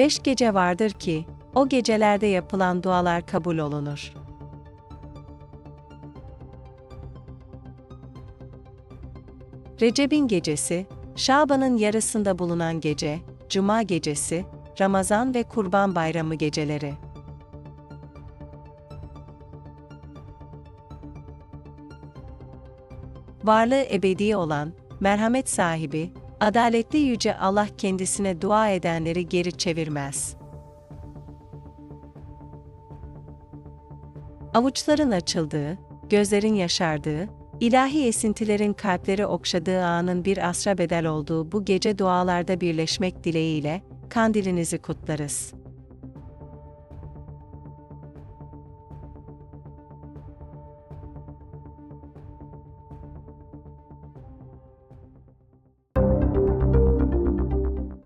Beş gece vardır ki, o gecelerde yapılan dualar kabul olunur. Recep'in gecesi, Şaban'ın yarısında bulunan gece, Cuma gecesi, Ramazan ve Kurban Bayramı geceleri. Varlığı ebedi olan, merhamet sahibi, adaletli yüce Allah kendisine dua edenleri geri çevirmez. Avuçların açıldığı, gözlerin yaşardığı, ilahi esintilerin kalpleri okşadığı anın bir asra bedel olduğu bu gece dualarda birleşmek dileğiyle, kandilinizi kutlarız.